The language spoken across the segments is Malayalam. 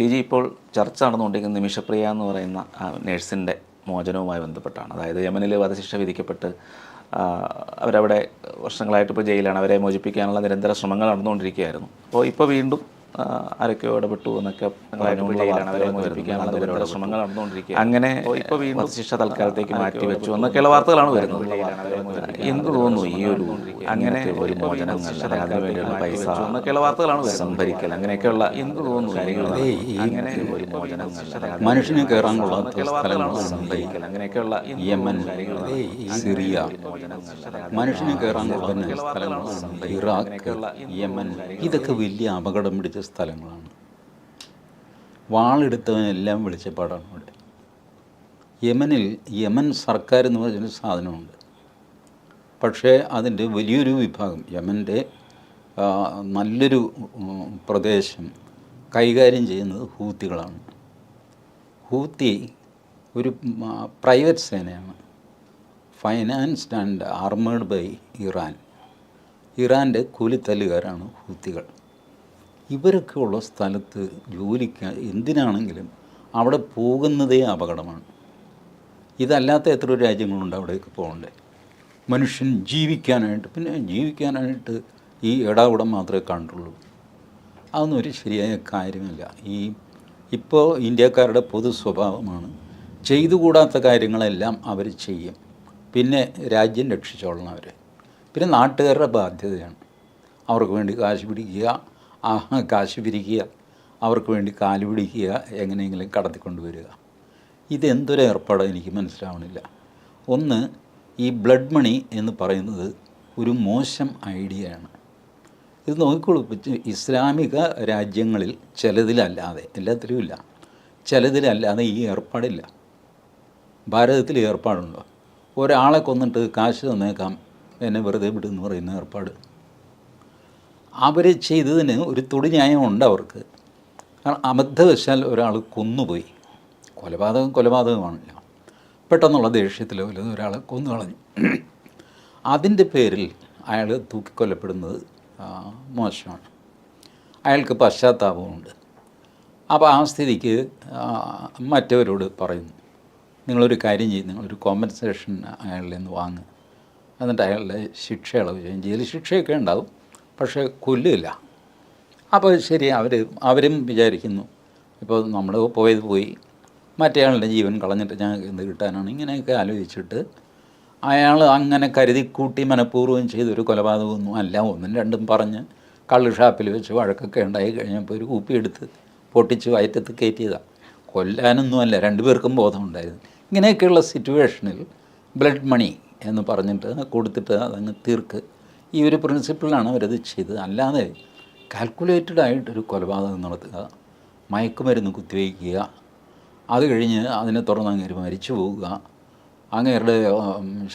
ടി ജി ഇപ്പോൾ ചർച്ച നടന്നുകൊണ്ടിരിക്കുന്ന നിമിഷപ്രിയ എന്ന് പറയുന്ന നേഴ്സിന്റെ മോചനവുമായി ബന്ധപ്പെട്ടാണ്. അതായത് യമനിൽ വധശിക്ഷ വിധിക്കപ്പെട്ട് അവരവിടെ വർഷങ്ങളായിട്ട് ഇപ്പോൾ ജയിലാണ്. അവരെ മോചിപ്പിക്കാനുള്ള നിരന്തര ശ്രമങ്ങൾ നടന്നുകൊണ്ടിരിക്കുകയായിരുന്നു. അപ്പോൾ ഇപ്പോൾ വീണ്ടും ആരൊക്കെയോ ഇടപെട്ടു എന്നൊക്കെ പറഞ്ഞുകൊണ്ടുള്ള ശ്രമങ്ങൾ അങ്ങനെ ഇപ്പോൾ വീണ്ടും വധശിക്ഷ തൽക്കാലത്തേക്ക് മാറ്റിവെച്ചു എന്നൊക്കെയുള്ള വാർത്തകളാണ് വരുന്നത്. എന്ത് തോന്നുന്നു ഈ ഒരു അങ്ങനെ ഒരു മോചനം അതിനുവേണ്ടിയുള്ള പൈസ എന്നൊക്കെയുള്ള വാർത്തകളാണ് വരുന്നത്. സംഭരിക്കൽ അങ്ങനെയൊക്കെയുള്ള എന്ത് തോന്നുന്നു കാര്യങ്ങൾ അങ്ങനെ ഒരു മോചനം മനുഷ്യന് കയറാൻ കൊള്ളാത്ത സ്ഥലങ്ങളാണ് സംഭരിക്കൽ. അങ്ങനെയൊക്കെയുള്ള യമൻ സിറിയ മനുഷ്യന് കയറാൻ കൊള്ളുന്ന സ്ഥലങ്ങളാണ് ഇറാഖ് യമൻ ഇതൊക്കെ വലിയ അപകടം പിടിച്ച സ്ഥലങ്ങളാണ്. വാളെടുത്തവനെല്ലാം വെളിച്ചപ്പാടാണ് ഇവിടെ. യമനിൽ യമൻ സർക്കാർ എന്ന് പറഞ്ഞൊരു സാധനമുണ്ട്. പക്ഷേ അതിന്റെ വലിയൊരു വിഭാഗം യമന്റെ നല്ലൊരു പ്രദേശം കൈകാര്യം ചെയ്യുന്നത് ഹൂത്തികളാണ്. ഹൂത്തി ഒരു private സേനയാണ്. Financed and armed by Iran. ഇറാന്റെ കൂലിത്തല്ലുകാരാണ് ഹൂത്തികൾ. ഇവരൊക്കെ ഉള്ള സ്ഥലത്ത് ജോലിക്ക് എന്തിനാണെങ്കിലും അവിടെ പോകുന്നതേ അപകടമാണ്. ഇതല്ലാത്ത എത്ര രാജ്യങ്ങളുണ്ട് അവിടേക്ക് പോകണ്ടേ. മനുഷ്യൻ ജീവിക്കാനായിട്ട് പിന്നെ ജീവിക്കാനായിട്ട് ഈ ഇടാവിടം മാത്രമേ കണ്ടുള്ളൂ. അതൊന്നും ഒരു ശരിയായ കാര്യമല്ല. ഈ ഇപ്പോൾ ഇന്ത്യക്കാരുടെ പൊതു സ്വഭാവമാണ് ചെയ്തുകൂടാത്ത കാര്യങ്ങളെല്ലാം അവർ ചെയ്യും. പിന്നെ രാജ്യം രക്ഷിച്ചോളണം അവർ പിന്നെ നാട്ടുകാരുടെ ബാധ്യതയാണ്. അവർക്ക് വേണ്ടി കാശ് പിടിക്കുക ആ കാശ് പിരിക്കുക അവർക്ക് വേണ്ടി കാൽ പിടിക്കുക എങ്ങനെയെങ്കിലും കടത്തിക്കൊണ്ടുവരിക. ഇതെന്തൊരു ഏർപ്പാടാണ് എനിക്ക് മനസ്സിലാവണില്ല. ഒന്ന് ഈ ബ്ലഡ് മണി എന്ന് പറയുന്നത് ഒരു മോശം ഐഡിയയാണ്. ഇത് നോക്കിക്കോളൂ ഇസ്ലാമിക രാജ്യങ്ങളിൽ ചിലതിലല്ലാതെ എല്ലാത്തിലും ഇല്ല. ചിലതിലല്ലാതെ ഈ ഏർപ്പാടില്ല. ഭാരതത്തിൽ ഏർപ്പാടുണ്ടോ? ഒരാളെ കൊന്നിട്ട് കാശ് തന്നേക്കാം എന്നെ വെറുതെ വിടുമെന്ന് പറയുന്ന ഏർപ്പാട്. അവർ ചെയ്തതിന് ഒരു തൊടി ന്യായമുണ്ട് അവർക്ക്. കാരണം അബദ്ധവശാൽ ഒരാൾ കൊന്നുപോയി. കൊലപാതകം കൊലപാതകമാണല്ലോ. പെട്ടെന്നുള്ള ദേഷ്യത്തിലോ വല്ലതും ഒരാളെ കൊന്നു കളഞ്ഞു അതിന്റെ പേരിൽ അയാൾ തൂക്കിക്കൊല്ലപ്പെടുന്നത് മോശമാണ്. അയാൾക്ക് പശ്ചാത്താപമുണ്ട് അപ്പോൾ ആ സ്ഥിതിക്ക് മറ്റവരോട് പറയുന്നു നിങ്ങളൊരു കാര്യം ചെയ്യും നിങ്ങളൊരു കോമ്പൻസേഷൻ അയാളിൽ നിന്ന് വാങ്ങുക എന്നിട്ട് അയാളുടെ ശിക്ഷ ഇളവ് ചെയ്യും. ജയിൽ ശിക്ഷയൊക്കെ ഉണ്ടാവും. പക്ഷേ കൊല്ലില്ല അപ്പോൾ ശരി അവർ അവരും വിചാരിക്കുന്നു. ഇപ്പോൾ നമ്മൾ പോയത് പോയി. മറ്റേയാളുടെ ജീവൻ കളഞ്ഞിട്ട് ഞങ്ങൾക്ക് എന്ത് കിട്ടാനാണ്? ഇങ്ങനെയൊക്കെ ആലോചിച്ചിട്ട് അയാൾ അങ്ങനെ കരുതി കൂട്ടി മനഃപൂർവം ചെയ്തൊരു കൊലപാതകമൊന്നും അല്ല. ഒന്നും രണ്ടും പറഞ്ഞ് കള്ള് ഷാപ്പിൽ വെച്ച് വഴക്കൊക്കെ ഉണ്ടായി കഴിഞ്ഞപ്പോൾ ഒരു കൂപ്പിയെടുത്ത് പൊട്ടിച്ച് വയറ്റത്ത് കയറ്റിയതാണ് കൊല്ലാനൊന്നും അല്ല രണ്ടുപേർക്കും ബോധമുണ്ടായിരുന്നു. ഇങ്ങനെയൊക്കെയുള്ള സിറ്റുവേഷനിൽ ബ്ലഡ് മണി എന്ന് പറഞ്ഞിട്ട് കൊടുത്തിട്ട് അതങ്ങ് തീർക്ക്. ഈ ഒരു പ്രിൻസിപ്പിളിലാണ് അവരത് ചെയ്തത്. അല്ലാതെ കാൽക്കുലേറ്റഡ് ആയിട്ടൊരു കൊലപാതകം നടത്തുക മയക്കുമരുന്ന് കുത്തിവയ്ക്കുക അത് കഴിഞ്ഞ് അതിനെ തുടർന്ന് അങ്ങേര് മരിച്ചു പോവുക അങ്ങേരുടെ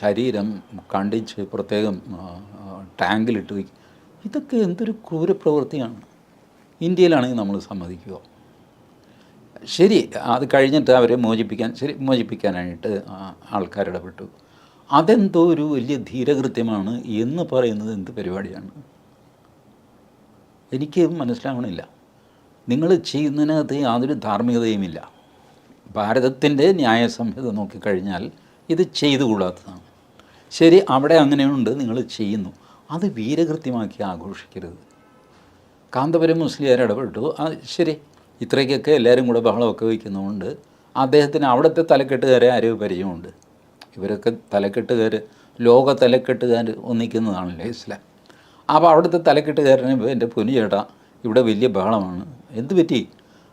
ശരീരം കണ്ടിച്ച് പ്രത്യേകം ടാങ്കിലിട്ട് വയ്ക്കുക ഇതൊക്കെ എന്തൊരു ക്രൂരപ്രവൃത്തിയാണ്. ഇന്ത്യയിലാണെങ്കിൽ നമ്മൾ സമ്മതിക്കുക. ശരി അത് കഴിഞ്ഞിട്ട് അവരെ മോചിപ്പിക്കാൻ ശരി മോചിപ്പിക്കാനായിട്ട് ആ, ആൾക്കാർ ഇടപെട്ടു. അതെന്തോ ഒരു വലിയ ധീരകൃത്യമാണ് എന്ന് പറയുന്നത് എന്ത് പരിപാടിയാണ്? എനിക്ക് മനസ്സിലാവണില്ല. നിങ്ങൾ ചെയ്യുന്നതിനകത്ത് യാതൊരു ധാർമ്മികതയുമില്ല. ഭാരതത്തിന്റെ ന്യായസംഹിത നോക്കിക്കഴിഞ്ഞാൽ ഇത് ചെയ്തുകൂടാത്തതാണ്. ശരി അവിടെ അങ്ങനെയുണ്ട് നിങ്ങൾ ചെയ്യുന്നു. അത് വീരകൃത്യമാക്കി ആഘോഷിക്കരുത്. കാന്തപുരം മുസ്ലിയാർ ഇടപെട്ടു. ശരി ഇത്രയ്ക്കൊക്കെ എല്ലാവരും കൂടെ ബഹളമൊക്കെ വയ്ക്കുന്നതുകൊണ്ട് അദ്ദേഹത്തിന് അവിടുത്തെ തലക്കെട്ടുകാരെ ആരോ പരിചയമുണ്ട്. ഇവരൊക്കെ തലക്കെട്ടുകാർ ലോക തലക്കെട്ടുകാർ ഒന്നിക്കുന്നതാണല്ലോ ഇസ്ലാം. അപ്പോൾ അവിടുത്തെ തലക്കെട്ടുകാരനെ എന്റെ പൊന്നു ചേട്ടാ ഇവിടെ വലിയ ബഹളമാണ്. എന്ത് പറ്റി?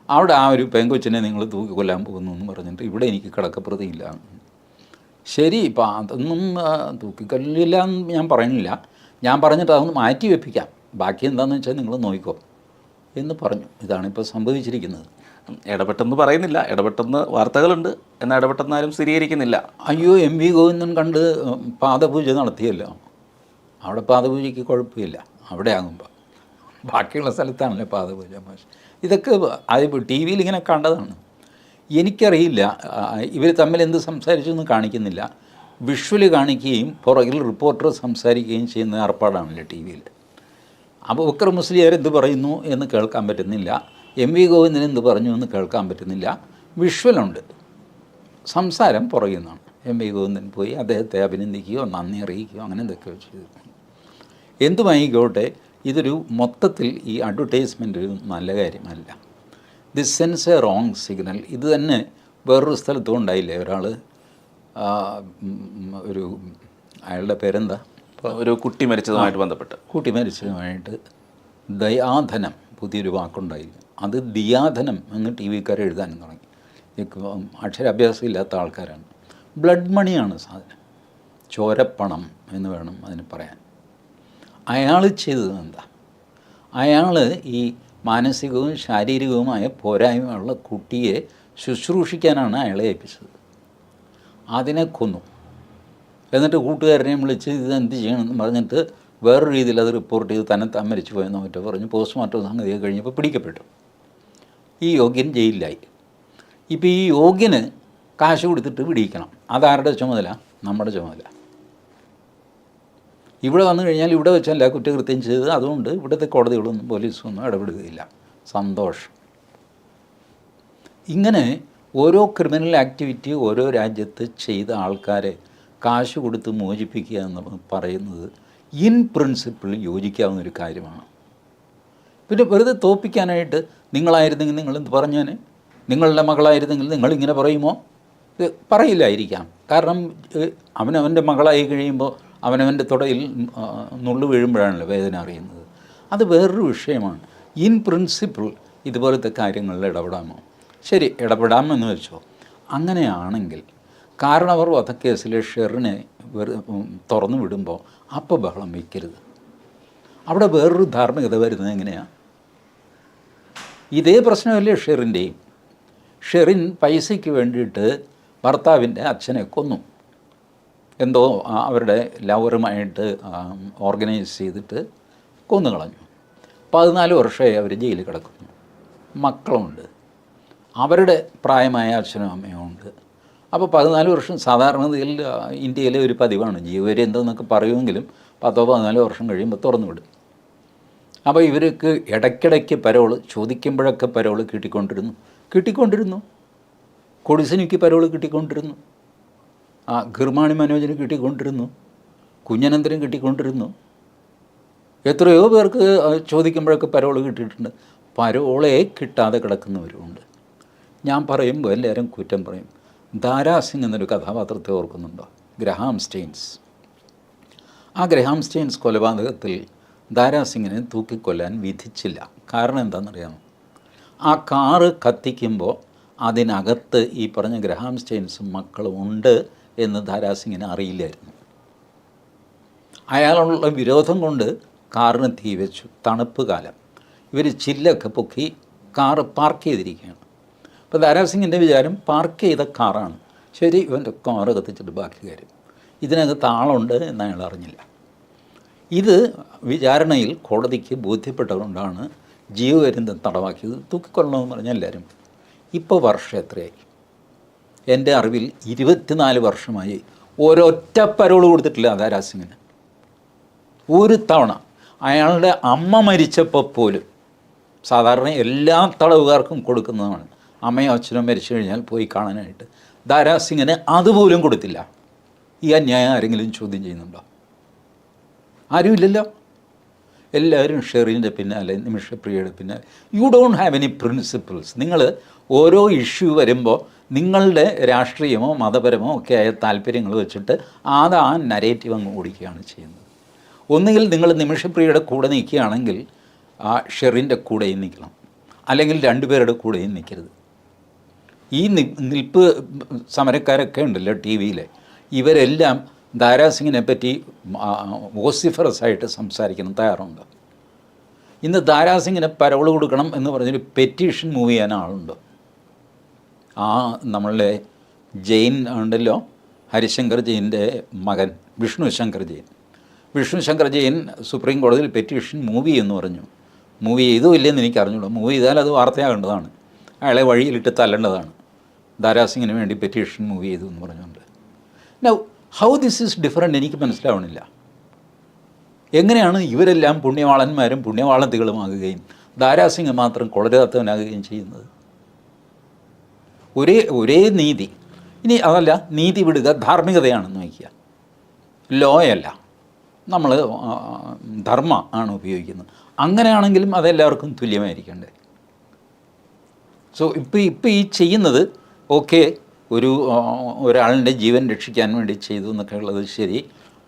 അവിടെ ആ ഒരു പെങ്കൊച്ചിനെ നിങ്ങൾ തൂക്കി കൊല്ലാൻ പോകുന്നു എന്ന് പറഞ്ഞിട്ട് ഇവിടെ എനിക്ക് കിടക്കപ്രതിയില്ല. ശരി ഇപ്പം അതൊന്നും തൂക്കിക്കൊല്ലില്ല എന്ന് ഞാൻ പറയുന്നില്ല. ഞാൻ പറഞ്ഞിട്ട് അതൊന്ന് മാറ്റി വെപ്പിക്കാം. ബാക്കി എന്താണെന്ന് വെച്ചാൽ നിങ്ങൾ നോക്കിക്കോ എന്ന് പറഞ്ഞു. ഇതാണ് ഇപ്പോൾ സംഭവിച്ചിരിക്കുന്നത്. ഇടപെട്ടെന്ന് പറയുന്നില്ല. ഇടപെട്ടെന്ന് വാർത്തകളുണ്ട്. എന്നാൽ ഇടപെട്ടെന്നാരും സ്ഥിരീകരിക്കുന്നില്ല. അയ്യോ എം വി ഗോവിന്ദൻ കണ്ട് പാദപൂജ നടത്തിയല്ലോ. അവിടെ പാദപൂജയ്ക്ക് കുഴപ്പമില്ല. അവിടെ ആകുമ്പോൾ ബാക്കിയുള്ള സ്ഥലത്താണല്ലോ പാദപൂജ ഇതൊക്കെ അത് ടി വിയിൽ ഇങ്ങനെ കണ്ടതാണ്. എനിക്കറിയില്ല ഇവർ തമ്മിൽ എന്ത് സംസാരിച്ചു എന്ന് കാണിക്കുന്നില്ല. വിഷ്വൽ കാണിക്കുകയും പുറകിൽ റിപ്പോർട്ടർ സംസാരിക്കുകയും ചെയ്യുന്ന ഏർപ്പാടാണല്ലോ ടി വിയിൽ. അപ്പോൾ ബക്കർ മുസ്ലിയാർ എന്ത് പറയുന്നു എന്ന് കേൾക്കാൻ പറ്റുന്നില്ല. എം വി ഗോവിന്ദൻ എന്ത് പറഞ്ഞു എന്ന് കേൾക്കാൻ പറ്റുന്നില്ല. വിഷ്വലുണ്ട്. സംസാരം പുറകിൽ നിന്നാണ് എം വി ഗോവിന്ദൻ പോയി അദ്ദേഹത്തെ അഭിനന്ദിക്കുകയോ നന്ദി അറിയിക്കുകയോ അങ്ങനെ എന്തൊക്കെയോ ചെയ്തു. എന്തുമായിക്കോട്ടെ ഇതൊരു മൊത്തത്തിൽ ഈ അഡ്വർടൈസ്മെന്റ് ഒരു നല്ല കാര്യമല്ല. This sends a wrong signal ഇത് തന്നെ വേറൊരു സ്ഥലത്തും ഉണ്ടായില്ലേ? ഒരാൾ ഒരു അയാളുടെ പേരെന്താ? ഒരു കുട്ടി മരിച്ചതുമായിട്ട് ബന്ധപ്പെട്ട്. കുട്ടി മരിച്ചതുമായിട്ട് ദയാധനം പുതിയൊരു വാക്കുണ്ടായില്ല അത് ദിയാധനം എന്ന് ടി വിക്കാർ എഴുതാനും തുടങ്ങി. അക്ഷരാഭ്യാസം ഇല്ലാത്ത ആൾക്കാരാണ്. ബ്ലഡ് മണിയാണ് സാധനം. ചോരപ്പണം എന്ന് വേണം അതിന് പറയാൻ. അയാൾ ചെയ്തത് എന്താ? അയാൾ ഈ മാനസികവും ശാരീരികവുമായ പോരായ്മയുള്ള കുട്ടിയെ ശുശ്രൂഷിക്കാനാണ് അയാളെ ഏൽപ്പിച്ചത്. അതിനെ കൊന്നു. എന്നിട്ട് കൂട്ടുകാരനെയും വിളിച്ച് ഇത് എന്ത് ചെയ്യണമെന്ന് പറഞ്ഞിട്ട് വേറൊരു രീതിയിൽ അത് റിപ്പോർട്ട് ചെയ്ത് തന്നെ താൻ മരിച്ചു പോയെന്നോ മറ്റോ പറഞ്ഞ് പോസ്റ്റ്മോർട്ടം സംഗതിയൊക്കെ കഴിഞ്ഞപ്പോൾ പിടിക്കപ്പെട്ടു. ഈ യോഗ്യൻ ജയിലിലായി. ഇപ്പോൾ ഈ യോഗ്യന് കാശ് കൊടുത്തിട്ട് പിടിയിക്കണം അതാരുടെ ചുമതല? നമ്മുടെ ചുമതല. ഇവിടെ വന്നു കഴിഞ്ഞാൽ ഇവിടെ വെച്ചല്ല കുറ്റകൃത്യം ചെയ്ത് അതുകൊണ്ട് ഇവിടുത്തെ കോടതികളൊന്നും ഒന്നും ഇടപെടുകയില്ല. സന്തോഷം. ഇങ്ങനെ ഓരോ ക്രിമിനൽ ആക്ടിവിറ്റി ഓരോ രാജ്യത്ത് ചെയ്ത ആൾക്കാരെ കാശ് കൊടുത്ത് മോചിപ്പിക്കുക എന്ന് പറയുന്നത് ഇൻ പ്രിൻസിപ്പിൾ യോജിക്കാവുന്ന ഒരു കാര്യമാണ്. പിന്നെ വെറുതെ തോപ്പിക്കാനായിട്ട് നിങ്ങളായിരുന്നെങ്കിൽ നിങ്ങൾ പറഞ്ഞേനെ? നിങ്ങളുടെ മകളായിരുന്നെങ്കിൽ നിങ്ങളിങ്ങനെ പറയുമോ? ഇത് പറയില്ലായിരിക്കാം. കാരണം അവനവന്റെ മകളായി കഴിയുമ്പോൾ അവനവന്റെ തുടയിൽ നുള്ളു വീഴുമ്പോഴാണല്ലോ വേദന അറിയുന്നത്. അത് വേറൊരു വിഷയമാണ്. ഇൻ പ്രിൻസിപ്പിൾ ഇതുപോലത്തെ കാര്യങ്ങളിൽ ഇടപെടാമോ? ശരി ഇടപെടാമെന്ന് വെച്ചോ. അങ്ങനെയാണെങ്കിൽ കാരണവർ വധക്കേസിലെ ഷെറിനെ തുറന്നു വിടുമ്പോൾ അപ്പോൾ ബഹളം വയ്ക്കരുത്. അവിടെ വേറൊരു ധാർമ്മികത വരുന്നത് എങ്ങനെയാണ് ഇതേ പ്രശ്നമല്ലേ ഷെറിന്റെയും? ഷെറിൻ പൈസയ്ക്ക് വേണ്ടിയിട്ട് ഭർത്താവിന്റെ അച്ഛനെ കൊന്നു. എന്തോ അവരുടെ ലവറുമായിട്ട് ഓർഗനൈസ് ചെയ്തിട്ട് കൊന്നു കളഞ്ഞു പതിനാല് വർഷമായി അവർ ജയിലിൽ കിടക്കുന്നു. മക്കളുണ്ട്. അവരുടെ പ്രായമായ അച്ഛനും അമ്മയും ഉണ്ട്. അപ്പോൾ പതിനാല് വർഷം സാധാരണഗതിയിൽ ഇന്ത്യയിലെ ഒരു പതിവാണ്. ജീവപര്യന്തം എന്നൊക്കെ പറയുമെങ്കിലും പത്തോ പതിനാലോ വർഷം കഴിയുമ്പോൾ തുറന്നു വിടും. അപ്പോൾ ഇവർക്ക് ഇടയ്ക്കിടയ്ക്ക് പരോൾ ചോദിക്കുമ്പോഴൊക്കെ പരോൾ കിട്ടിക്കൊണ്ടിരുന്നു. കിട്ടിക്കൊണ്ടിരുന്നു. കൊടിസിനിക്ക് പരോൾ കിട്ടിക്കൊണ്ടിരുന്നു. ആ ഗിർമാണി മനോജിന് കിട്ടിക്കൊണ്ടിരുന്നു. കുഞ്ഞനന്തരം കിട്ടിക്കൊണ്ടിരുന്നു. എത്രയോ പേർക്ക് ചോദിക്കുമ്പോഴൊക്കെ പരോൾ കിട്ടിയിട്ടുണ്ട്. പരോളെ കിട്ടാതെ കിടക്കുന്നവരുമുണ്ട്. ഞാൻ പറയുമ്പോൾ എല്ലാവരും കുറ്റം പറയും. ദാരാസിംഗ് എന്നൊരു കഥാപാത്രത്തെ ഓർക്കുന്നുണ്ടോ? Graham Staines. ആ ഗ്രഹാം സ്റ്റെയിൻസ് കൊലപാതകത്തിൽ ദാരാ സിംഗിനെ തൂക്കിക്കൊല്ലാൻ വിധിച്ചില്ല. കാരണം എന്താണെന്നറിയാമോ? ആ കാറ് കത്തിക്കുമ്പോൾ അതിനകത്ത് ഈ പറഞ്ഞ ഗ്രഹാം സ്റ്റെയിൻസും മക്കളും ഉണ്ട് എന്ന് ദാരാ അറിയില്ലായിരുന്നു. അയാളുള്ള വിരോധം കൊണ്ട് കാറിന് തീ വെച്ചു. തണുപ്പ് കാലം. ഇവർ ചില്ലൊക്കെ പൊക്കി കാറ് പാർക്ക് ചെയ്തിരിക്കുകയാണ്. അപ്പോൾ ദാരാസിംഗിന്റെ വിചാരം പാർക്ക് ചെയ്ത കാറാണ്. ശരി ഇവന്റെ കാറ് കത്തിച്ചിട്ട് ബാക്കി കാര്യം. ഇതിനകത്ത് ആളുണ്ട് എന്ന് അയാൾ അറിഞ്ഞില്ല. ഇത് വിചാരണയിൽ കോടതിക്ക് ബോധ്യപ്പെട്ടതുകൊണ്ടാണ് ജീവപര്യന്തം തടവാക്കിയത്. തൂക്കിക്കൊള്ളണമെന്ന് പറഞ്ഞ എല്ലാവരും ഇപ്പോൾ വർഷം എത്രയായി? എന്റെ അറിവിൽ ഇരുപത്തിനാല് വർഷമായി ഒരൊറ്റ പരോൾ കൊടുത്തിട്ടില്ല അതാരാസിങ്ങിന്. ഒരു തവണ അയാളുടെ അമ്മ മരിച്ചപ്പോൾ പോലും സാധാരണ എല്ലാ തടവുകാർക്കും കൊടുക്കുന്നതാണ്. അമ്മയും അച്ഛനും മരിച്ചു കഴിഞ്ഞാൽ പോയി കാണാനായിട്ട്. ദാരാസിങ്ങിന് അതുപോലും കൊടുത്തില്ല. ഈ അന്യായം ആരെങ്കിലും ചോദ്യം ചെയ്യുന്നുണ്ടോ? ആരുമില്ലല്ലോ. എല്ലാവരും ഷെറിന്റെ പിന്നാലെ നിമിഷപ്രിയയുടെ പിന്നാലെ. You don't have any principles നിങ്ങൾ ഓരോ ഇഷ്യൂ വരുമ്പോൾ നിങ്ങളുടെ രാഷ്ട്രീയമോ മതപരമോ ഒക്കെ ആയ താല്പര്യങ്ങൾ വെച്ചിട്ട് അത് ആ നരേറ്റീവ് അങ്ങ് ഓടിക്കുകയാണ് ചെയ്യുന്നത്. ഒന്നുകിൽ നിങ്ങൾ നിമിഷപ്രിയയുടെ കൂടെ നിൽക്കുകയാണെങ്കിൽ ആ ഷെറിന്റെ കൂടെയും നിൽക്കണം. അല്ലെങ്കിൽ രണ്ടുപേരുടെ കൂടെയും നിൽക്കരുത്. ഈ നിൽപ്പ് സമരക്കാരൊക്കെ ഉണ്ടല്ലോ ടി വിയിലെ ഇവരെല്ലാം ദാരാസിംഗിനെ പറ്റി വോസിഫറസ് ആയിട്ട് സംസാരിക്കണം തയ്യാറുണ്ട്. ഇന്ന് ദാരാസിംഗിന് പരവൾ കൊടുക്കണം എന്ന് പറഞ്ഞൊരു പെറ്റീഷൻ മൂവ് ചെയ്യാൻ ആളുണ്ട്. ആ നമ്മളുടെ ജെയിൻ ഉണ്ടല്ലോ ഹരിശങ്കർ ജെയിന്റെ മകൻ വിഷ്ണു ശങ്കർ ജെയിൻ. വിഷ്ണു ശങ്കർ ജെയിൻ സുപ്രീം കോടതിയിൽ പെറ്റീഷൻ മൂവ് എന്ന് പറഞ്ഞു. മൂവ് ചെയ്തോ ഇല്ലെന്ന് എനിക്ക് അറിഞ്ഞുള്ളൂ മൂവ് ചെയ്താൽ അത് വാർത്തയാകേണ്ടതാണ്. അയാളെ വഴിയിലിട്ട് തല്ലേണ്ടതാണ്. ദാരാസിംഗിന് വേണ്ടി പെറ്റീഷൻ മൂവ് ചെയ്തു എന്ന് പറഞ്ഞുകൊണ്ട്. ഹൗ ദിസ് ഈസ് ഡിഫറെന്റ് എനിക്ക് മനസ്സിലാവണില്ല. എങ്ങനെയാണ് ഇവരെല്ലാം പുണ്യവാളന്മാരും പുണ്യവാളത്തികളുമാകുകയും ദാരാസിംഗ് മാത്രം കൊളരാത്തവനാകുകയും ചെയ്യുന്നത്? ഒരേ ഒരേ നീതി. ഇനി അതല്ല നീതി വിടുക ധാർമ്മികതയാണെന്ന് വയ്ക്കുക. ലോയല്ല. നമ്മൾ ധർമ്മ ആണ് ഉപയോഗിക്കുന്നത്. അങ്ങനെയാണെങ്കിലും അതെല്ലാവർക്കും തുല്യമായിരിക്കണ്ടേ. സോ ഇപ്പോൾ ഇപ്പോൾ ഈ ചെയ്യുന്നത് ഓക്കെ ഒരു ഒരാളുടെ ജീവൻ രക്ഷിക്കാൻ വേണ്ടി ചെയ്തു എന്നൊക്കെ ഉള്ളത് ശരി.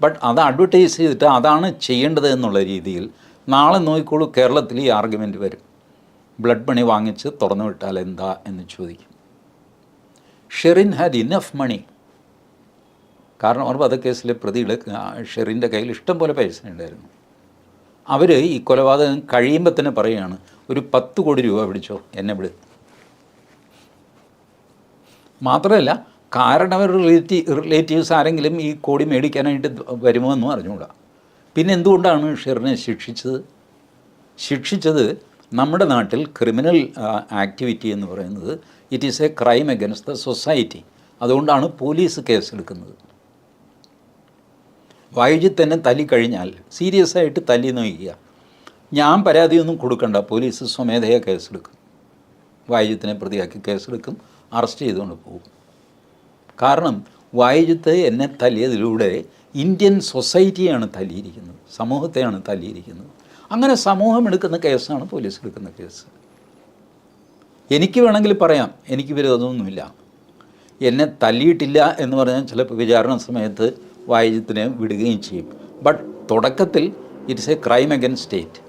ബട്ട് അത് അഡ്വർടൈസ് ചെയ്തിട്ട് അതാണ് ചെയ്യേണ്ടത് എന്നുള്ള രീതിയിൽ നാളെ നോക്കിക്കോളൂ കേരളത്തിൽ ഈ ആർഗ്യുമെന്റ് വരും. ബ്ലഡ് മണി വാങ്ങിച്ച് തുറന്നു വിട്ടാൽ എന്താ എന്ന് ചോദിക്കും. ഷെറിൻ ഹാഡ് ഇനഫ് മണി കാരണം അവർ വധക്കേസിലെ പ്രതിയുടെ ഷെറിന്റെ കയ്യിൽ ഇഷ്ടം പോലെ പൈസ ഉണ്ടായിരുന്നു. അവർ ഈ കൊലപാതകം കഴിയുമ്പോൾ തന്നെ പറയുകയാണ് ഒരു പത്ത് കോടി രൂപ പിടിച്ചോ എന്നെ വിട്. മാത്രമല്ല കാരണം അവർ റിലേറ്റീവ് റിലേറ്റീവ്സ് ആരെങ്കിലും ഈ കോടി മേടിക്കാനായിട്ട് വരുമോ എന്നും അറിഞ്ഞുകൂടാ. പിന്നെ എന്തുകൊണ്ടാണ് ഷെറിനെ ശിക്ഷിച്ചത്? ശിക്ഷിച്ചത് നമ്മുടെ നാട്ടിൽ ക്രിമിനൽ ആക്ടിവിറ്റി എന്ന് പറയുന്നത് it is a crime against the society അതുകൊണ്ടാണ് പോലീസ് കേസെടുക്കുന്നത്. വൈകി തന്നെ തല്ലി കഴിഞ്ഞാൽ സീരിയസ് ആയിട്ട് തല്ലി നോക്കുക ഞാൻ പരാതിയൊന്നും കൊടുക്കണ്ട പോലീസ് സ്വമേധയാ കേസെടുക്കും. വായുജത്തിനെ പ്രതിയാക്കി കേസെടുക്കും. അറസ്റ്റ് ചെയ്തുകൊണ്ട് പോകും. കാരണം വായുജത്ത് എന്നെ തല്ലിയതിലൂടെ ഇന്ത്യൻ സൊസൈറ്റിയാണ് തല്ലിയിരിക്കുന്നത്. സമൂഹത്തെയാണ് തല്ലിയിരിക്കുന്നത്. അങ്ങനെ സമൂഹം എടുക്കുന്ന കേസാണ് പോലീസ് എടുക്കുന്ന കേസ്. എനിക്ക് വേണമെങ്കിൽ പറയാം. എനിക്ക് വിരോധമൊന്നുമില്ല. എന്നെ തല്ലിയിട്ടില്ല എന്ന് പറഞ്ഞാൽ ചിലപ്പോൾ വിചാരണ സമയത്ത് വായുജത്തിനെ വിടുകയും ചെയ്യും. ബട്ട് തുടക്കത്തിൽ it's a crime against state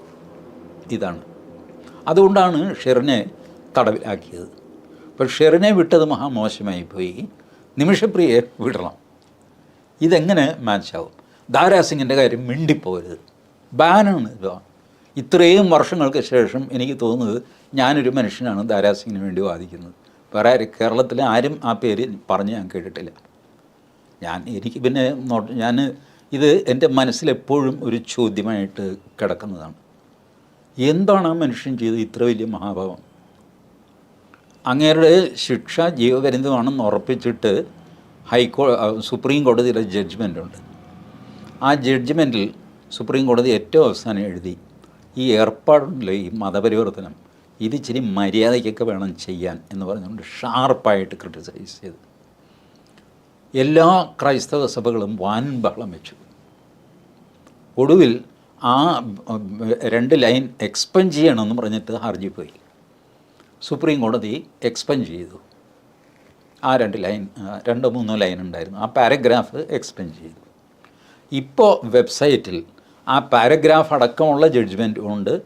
ഇതാണ്. അതുകൊണ്ടാണ് ഷെറിനെ തടവിലാക്കിയത്. അപ്പോൾ ഷെറിനെ വിട്ടത് മഹാമോശമായി പോയി. നിമിഷപ്രിയെ വിടണം. ഇതെങ്ങനെ മാച്ചാവും? ദാരാസിങ്ങിന്റെ കാര്യം മിണ്ടിപ്പോരുത്. ബാനാണ് ഇത്. ഇത്രയും വർഷങ്ങൾക്ക് ശേഷം എനിക്ക് തോന്നുന്നത് ഞാനൊരു മനുഷ്യനാണ് ദാരാസിങ്ങിന് വേണ്ടി വാദിക്കുന്നത്. വേറെ ആരും കേരളത്തിൽ ആരും ആ പേര് പറഞ്ഞ് ഞാൻ കേട്ടിട്ടില്ല. ഞാൻ എനിക്ക് പിന്നെ ഞാൻ ഇത് എന്റെ മനസ്സിലെപ്പോഴും ഒരു ചോദ്യമായിട്ട് കിടക്കുന്നതാണ്. എന്താണ് ആ മനുഷ്യൻ ചെയ്തത്? ഇത്ര വലിയ മഹാഭാവം. അങ്ങേരുടെ ശിക്ഷ ജീവപര്യന്തമാണെന്ന് ഉറപ്പിച്ചിട്ട് ഹൈക്കോ സുപ്രീം കോടതിയിലെ ജഡ്ജ്മെന്റ് ഉണ്ട് ആ ജഡ്ജ്മെന്റിൽ സുപ്രീം കോടതി ഏറ്റവും അവസാനം എഴുതി ഈ ഏർപ്പാടുണ്ടല്ലോ ഈ മതപരിവർത്തനം ഇത് ഇച്ചിരി മര്യാദയ്ക്കൊക്കെ വേണം ചെയ്യാൻ എന്ന് പറഞ്ഞുകൊണ്ട് ഷാർപ്പായിട്ട് ക്രിട്ടിസൈസ് ചെയ്ത്. എല്ലാ ക്രൈസ്തവ സഭകളും വാൻ ബഹളം വെച്ചു. ഒടുവിൽ ആ രണ്ട് ലൈൻ എക്സ്പെൻഡ് ചെയ്യണമെന്ന് പറഞ്ഞിട്ട് ഹർജി പോയി. സുപ്രീം കോടതി എക്സ്പെൻഡ് ചെയ്തു. ആ രണ്ട് ലൈൻ രണ്ട് മൂന്ന് ലൈൻ ഉണ്ടായിരുന്നു. ആ പാരഗ്രാഫ് എക്സ്പെൻഡ് ചെയ്തു. ഇപ്പോൾ വെബ്സൈറ്റിൽ ആ പാരഗ്രാഫ് അടക്കമുള്ള ജഡ്ജ്മെന്റും ഉണ്ട്.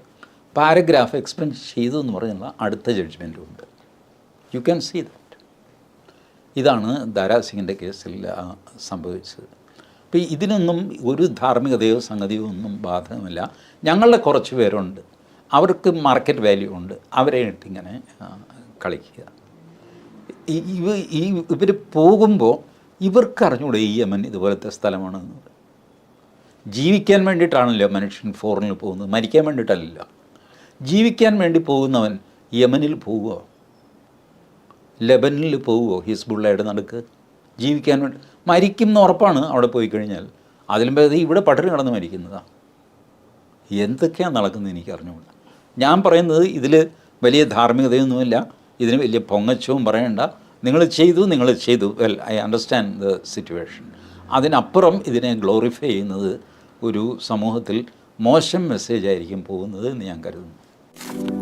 പാരഗ്രാഫ് എക്സ്പെൻഡ് ചെയ്തു എന്ന് പറഞ്ഞുള്ള അടുത്ത ജഡ്ജ്മെന്റും ഉണ്ട്. യു ക്യാൻ സീ ദാറ്റ് ഇതാണ് ദാരാസിങ്ങിന്റെ കേസിൽ സംഭവിച്ചത്. അപ്പോൾ ഇതിനൊന്നും ഒരു ധാർമ്മികതയോ സംഗതിയോ ഒന്നും ബാധകമല്ല. ഞങ്ങളുടെ കുറച്ച് പേരുണ്ട്. അവർക്ക് മാർക്കറ്റ് വാല്യൂ ഉണ്ട്. അവരെ ഇട്ടിങ്ങനെ കളിക്കുക. ഇവ ഈ ഇവർ പോകുമ്പോൾ ഇവർക്ക് അറിഞ്ഞൂടെ ഈ യമൻ ഇതുപോലത്തെ സ്ഥലമാണെന്ന് ജീവിക്കാൻ വേണ്ടിയിട്ടാണല്ലോ മനുഷ്യൻ ഫോറിനിൽ പോകുന്നത്. മരിക്കാൻ വേണ്ടിയിട്ടല്ലല്ലോ. ജീവിക്കാൻ വേണ്ടി പോകുന്നവൻ യമനിൽ പോവുമോ ലെബനിൽ പോവുമോ ഹിസ്ബുള്ളയുടെ നടുക്ക് ജീവിക്കാൻ വേണ്ടി? മരിക്കും ഉറപ്പാണ് അവിടെ പോയി കഴിഞ്ഞാൽ. അതിലും ഇവിടെ പട്ടിണി കിടന്ന് മരിക്കുന്നതാണ് എന്തൊക്കെയാണ് നടക്കുന്നത് എനിക്ക് അറിഞ്ഞുകൂടാ ഞാൻ പറയുന്നത് ഇതിൽ വലിയ ധാർമ്മികതയൊന്നുമില്ല. ഇതിന് വലിയ പൊങ്ങച്ചവും പറയണ്ട. നിങ്ങൾ ചെയ്തു നിങ്ങൾ ചെയ്തു. Well I understand the situation അതിനപ്പുറം ഇതിനെ ഗ്ലോറിഫൈ ചെയ്യുന്നത് ഒരു സമൂഹത്തിൽ മോശം മെസ്സേജ് ആയിരിക്കും പോകുന്നത് എന്ന് ഞാൻ കരുതുന്നു.